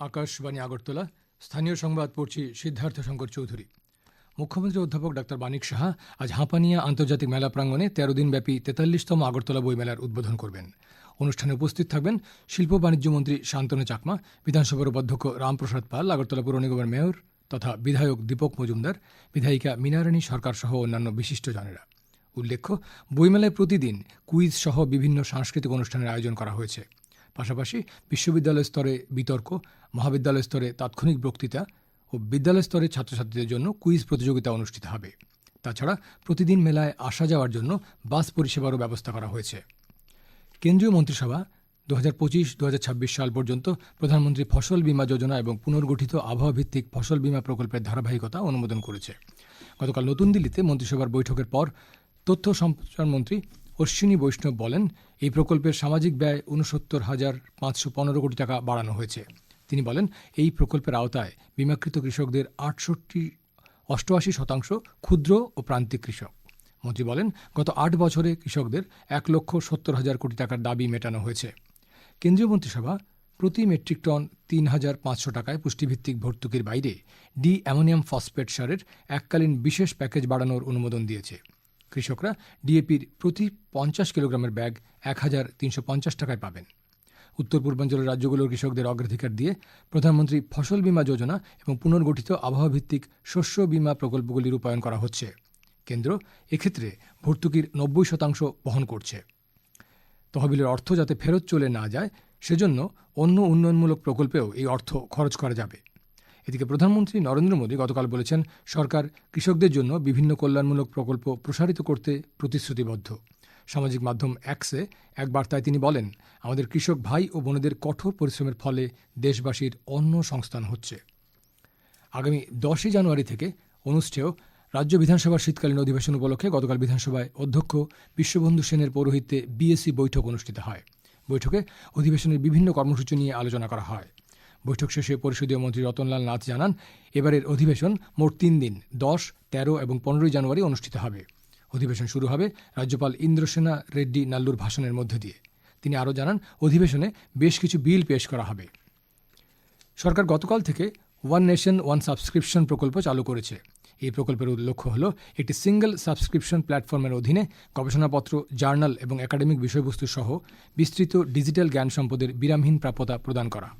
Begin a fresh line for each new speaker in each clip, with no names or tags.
আকাশবাণী আগরতলা। স্থানীয় সংবাদ পড়ছি সিদ্ধার্থ শঙ্কর চৌধুরী। মুখ্যমন্ত্রী অধ্যাপক ডাক্তার মানিক সাহা আজ হাঁপানিয়া আন্তর্জাতিক মেলা প্রাঙ্গণে তেরো দিনব্যাপী তেতাল্লিশতম আগরতলা বইমেলার উদ্বোধন করবেন। অনুষ্ঠানে উপস্থিত থাকবেন শিল্প বাণিজ্য মন্ত্রী শান্তনু চাকমা, বিধানসভার উপাধ্যক্ষ রামপ্রসাদ পাল, আগরতলা পুর নিগমের মেয়র তথা বিধায়ক দীপক মজুমদার, বিধায়িকা মিনারানী সরকার সহ অন্যান্য বিশিষ্টজনেরা উল্লেখ্য বইমেলায় প্রতিদিন কুইজ সহ বিভিন্ন সাংস্কৃতিক অনুষ্ঠানের আয়োজন করা হয়েছে। পাশাপাশি বিশ্ববিদ্যালয় স্তরে বিতর্ক, মহাবিদ্যালয় স্তরে তাৎক্ষণিক বক্তৃতা ও বিদ্যালয় স্তরে ছাত্রছাত্রীদের জন্য কুইজ প্রতিযোগিতা অনুষ্ঠিত হবে। তাছাড়া প্রতিদিন মেলায় আসা যাওয়ার জন্য বাস পরিষেবারও ব্যবস্থা করা হয়েছে। কেন্দ্রীয় মন্ত্রিসভা দু হাজার পঁচিশ দু সাল পর্যন্ত প্রধানমন্ত্রী ফসল বীমা যোজনা এবং পুনর্গঠিত আবহাওয়া ভিত্তিক ফসল বীমা প্রকল্পের ধারাবাহিকতা অনুমোদন করেছে। গতকাল নতুন দিল্লিতে মন্ত্রিসভার বৈঠকের পর তথ্য সম্প্রচার মন্ত্রী অশ্বিনী বৈষ্ণব বলেন, এই প্রকল্পের সামাজিক ব্যয় উনসত্তর হাজার পাঁচশো পনেরো কোটি টাকা বাড়ানো হয়েছে। তিনি বলেন, এই প্রকল্পের আওতায় বিমাকৃত কৃষকদের আটষট্টি, অষ্টআশি শতাংশ ক্ষুদ্র ও প্রান্তিক কৃষক। মন্ত্রী বলেন, গত আট বছরে কৃষকদের এক লক্ষ সত্তর হাজার কোটি টাকার দাবি মেটানো হয়েছে। কেন্দ্রীয় মন্ত্রিসভা, প্রতি মেট্রিক টন তিন হাজার পাঁচশো টাকায় পুষ্টিভিত্তিক ভর্তুকির বাইরে ডি অ্যামোনিয়াম ফসফেট সারের এককালীন বিশেষ প্যাকেজ বাড়ানোর অনুমোদন দিয়েছে। কৃষকরা ডিএপির প্রতি পঞ্চাশ কিলোগ্রামের ব্যাগ এক হাজার তিনশো পঞ্চাশ টাকায় পাবেন। উত্তর পূর্বাঞ্চলের রাজ্যগুলোর কৃষকদের অগ্রাধিকার দিয়ে প্রধানমন্ত্রী ফসল বীমা যোজনা এবং পুনর্গঠিত আবহাওয়াভিত্তিক শস্য বীমা প্রকল্পগুলি রূপায়ণ করা হচ্ছে। কেন্দ্র এক্ষেত্রে ভর্তুকির নব্বই শতাংশ বহন করছে। তহবিলের অর্থ যাতে ফেরত চলে না যায়, সেজন্য অন্য উন্নয়নমূলক প্রকল্পেও এই অর্থ খরচ করা যাবে। এদিকে প্রধানমন্ত্রী নরেন্দ্র মোদী গতকাল বলেছেন, সরকার কৃষকদের জন্য বিভিন্ন কল্যাণমূলক প্রকল্প প্রসারিত করতে প্রতিশ্রুতিবদ্ধ। সামাজিক মাধ্যম অ্যাক্সে এক বার্তায় তিনি বলেন, আমাদের কৃষক ভাই ও বোনেদের কঠোর পরিশ্রমের ফলে দেশবাসীর অন্ন সংস্থান হচ্ছে। আগামী দশই জানুয়ারি থেকে অনুষ্ঠেয় রাজ্য বিধানসভার শীতকালীন অধিবেশন উপলক্ষে গতকাল বিধানসভায় অধ্যক্ষ বিশ্ববন্ধু সেনের পৌরোহিত্যে বিএসসি বৈঠক অনুষ্ঠিত হয়। বৈঠকে অধিবেশনের বিভিন্ন কর্মসূচি নিয়ে আলোচনা করা হয়। বৈঠক শেষে পরিষদীয় মন্ত্রী রতনলাল নাথ জানান, এবারের অধিবেশন মোট তিন দিন, দশ, তেরো এবং পনেরোই জানুয়ারি অনুষ্ঠিত হবে। অধিবেশন শুরু হবে রাজ্যপাল ইন্দ্রসেনা রেড্ডি নাল্লুর ভাষণের মধ্য দিয়ে। তিনি আরও জানান, অধিবেশনে বেশ কিছু বিল পেশ করা হবে। সরকার গতকাল থেকে ওয়ান নেশন, ওয়ান সাবস্ক্রিপশন প্রকল্প চালু করেছে। এই প্রকল্পের লক্ষ্য হল একটি সিঙ্গল সাবস্ক্রিপশন প্ল্যাটফর্মের অধীনে গবেষণাপত্র, জার্নাল এবং একাডেমিক বিষয়বস্তু সহ বিস্তৃত ডিজিটাল জ্ঞান সম্পদের বিরামহীন প্রাপ্যতা প্রদান করা।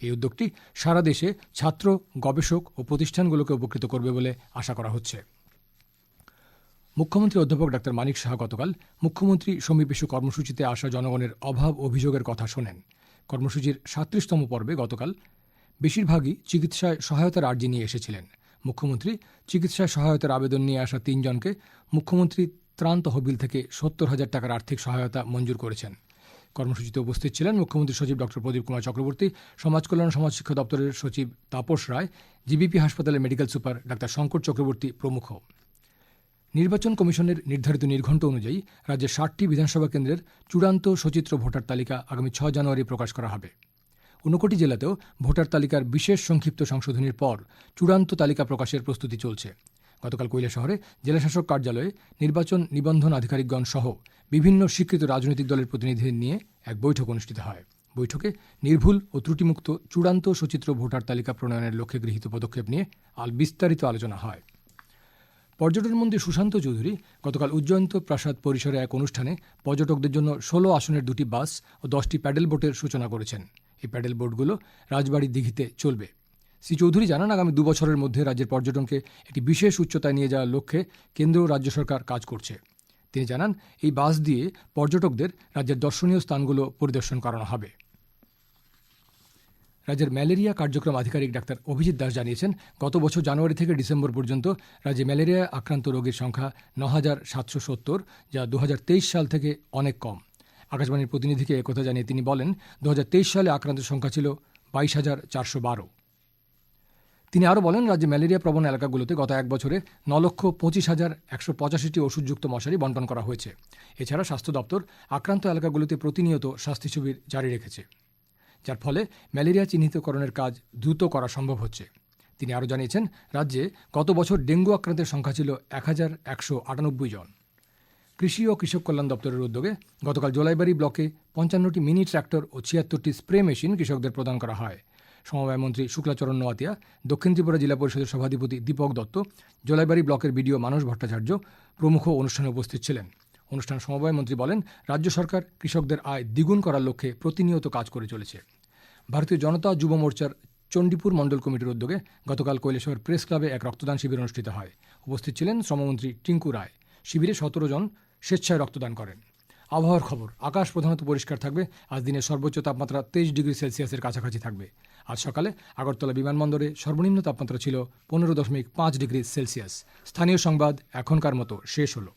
এই উদ্যোগটি সারা দেশে ছাত্র, গবেষক ও প্রতিষ্ঠানগুলোকে উপকৃত করবে বলে আশা করা হচ্ছে। মুখ্যমন্ত্রী অধ্যাপক ডাক্তার মানিক সাহা গতকাল মুখ্যমন্ত্রী সমীপেশু কর্মসূচিতে আসা জনগণের অভাব অভিযোগের কথা শোনেন। কর্মসূচির সাত্রিশতম পর্বে গতকাল বেশিরভাগই চিকিৎসায় সহায়তার আর্জি নিয়ে এসেছিলেন। মুখ্যমন্ত্রী চিকিৎসায় সহায়তার আবেদন নিয়ে আসা তিনজনকে মুখ্যমন্ত্রী ত্রাণ তহবিল থেকে সত্তর হাজার টাকার আর্থিক সহায়তা মঞ্জুর করেছেন। কর্মসূচিতে উপস্থিত ছিলেন মুখ্যমন্ত্রী সচিব ডক্টর প্রদীপ কুমার চক্রবর্তী, সমাজ কল্যাণ সমাজ শিক্ষা দপ্তরের সচিব তাপস রায়, জিবিপি হাসপাতালের medical super doctor Shankar Chakraborty প্রমুখ। নির্বাচন কমিশনের নির্ধারিত নির্ঘণ্ট অনুযায়ী রাজ্যের ষাটটি বিধানসভা কেন্দ্রের চূড়ান্ত সচিত্র ভোটার তালিকা আগামী ছ জানুয়ারি প্রকাশ করা হবে। ঊনকোটি জেলাতেও ভোটার তালিকার বিশেষ সংক্ষিপ্ত সংশোধনীর পর চূড়ান্ত তালিকা প্রকাশের প্রস্তুতি চলছে। গতকাল কৈলা শহরে জেলাশাসক কার্যালয়ে নির্বাচন নিবন্ধন আধিকারিকগণ সহ বিভিন্ন স্বীকৃত রাজনৈতিক দলের প্রতিনিধিদের নিয়ে এক বৈঠক অনুষ্ঠিত হয়। বৈঠকে নির্ভুল ও ত্রুটিমুক্ত চূড়ান্ত সচিত্র ভোটার তালিকা প্রণয়নের লক্ষ্যে গৃহীত পদক্ষেপ নিয়ে আল বিস্তারিত আলোচনা হয়। পর্যটন মন্ত্রী সুশান্ত চৌধুরী গতকাল উজ্জয়ন্ত প্রাসাদ পরিসরে এক অনুষ্ঠানে পর্যটকদের জন্য ষোলো আসনের দুটি বাস ও দশটি প্যাডেল বোটের সূচনা করেছেন। এই প্যাডেল বোটগুলো রাজবাড়ির দিঘিতে চলবে। শ্রী চৌধুরী জানান, আগামী দু বছরের মধ্যে রাজ্যের পর্যটনকে একটি বিশেষ উচ্চতায় নিয়ে যাওয়ার লক্ষ্যে কেন্দ্র ও রাজ্য সরকার কাজ করছে। তিনি জানান, এই বাস দিয়ে পর্যটকদের রাজ্যের দর্শনীয় স্থানগুলো পরিদর্শন করানো হবে। রাজ্যের ম্যালেরিয়া কার্যক্রম আধিকারিক ডাক্তার অভিজিৎ দাস জানিয়েছেন, গত বছর জানুয়ারি থেকে ডিসেম্বর পর্যন্ত রাজ্যে ম্যালেরিয়া আক্রান্ত রোগীর সংখ্যা ন হাজার সাতশো সত্তর, যা দু হাজার তেইশ সাল থেকে অনেক কম। আকাশবাণীর প্রতিনিধিকে একথা জানিয়ে তিনি বলেন, দু হাজার তেইশ সালে আক্রান্তের সংখ্যা ছিল বাইশ হাজার চারশো বারো। তিনি আরও বলেন, রাজ্যে ম্যালেরিয়া প্রবণ এলাকাগুলোতে গত এক বছরে ন লক্ষ পঁচিশ হাজার একশো পঁচাশিটি ওষুধযুক্ত মশারি বন্টন করা হয়েছে। এছাড়া স্বাস্থ্য দপ্তর আক্রান্ত এলাকাগুলোতে প্রতিনিয়ত স্বাস্থ্য শিবির জারি রেখেছে, যার ফলে ম্যালেরিয়া চিহ্নিতকরণের কাজ দ্রুত করা সম্ভব হচ্ছে। তিনি আরও জানিয়েছেন, রাজ্যে গত বছর ডেঙ্গু আক্রান্তের সংখ্যা ছিল এক হাজার একশো আটানব্বই জন। কৃষি ও কৃষক কল্যাণ দপ্তরের উদ্যোগে গতকাল জোলাইবাড়ি ব্লকে পঞ্চান্নটি মিনি ট্র্যাক্টর ও ছিয়াত্তরটি স্প্রে মেশিন কৃষকদের প্রদান করা হয়। সমবায় মন্ত্রী শুক্লাচরণ নোয়াতিয়া দক্ষিণ ত্রিপুরা জেলা পরিষদের সভাধিপতি দীপক দত্ত, জলাইবাড়ি ব্লকের বিডিও মানস ভট্টাচার্য প্রমুখ অনুষ্ঠানে উপস্থিত ছিলেন। অনুষ্ঠানে সমবায় মন্ত্রী বলেন, রাজ্য সরকার কৃষকদের আয় দ্বিগুণ করার লক্ষ্যে প্রতিনিয়ত কাজ করে চলেছে। ভারতীয় জনতা যুব মোর্চার চণ্ডীপুর মণ্ডল কমিটির উদ্যোগে গতকাল কৈলাসহর প্রেস ক্লাবে এক রক্তদান শিবির অনুষ্ঠিত হয়। উপস্থিত ছিলেন শ্রমমন্ত্রী টিঙ্কু রায়। শিবিরে সতেরো জন স্বেচ্ছায় রক্তদান করেন। আবহাওয়ার খবর। আকাশ প্রধানত পরিষ্কার থাকবে। আজ দিনের সর্বোচ্চ তাপমাত্রা তেইশ ডিগ্রি সেলসিয়াসের কাছাকাছি থাকবে। আজ সকালে আগরতলা বিমানবন্দরে সর্বনিম্ন তাপমাত্রা ছিল পনেরো দশমিক পাঁচ ডিগ্রি সেলসিয়াস। স্থানীয় সংবাদ এখনকার মতো শেষ হলো।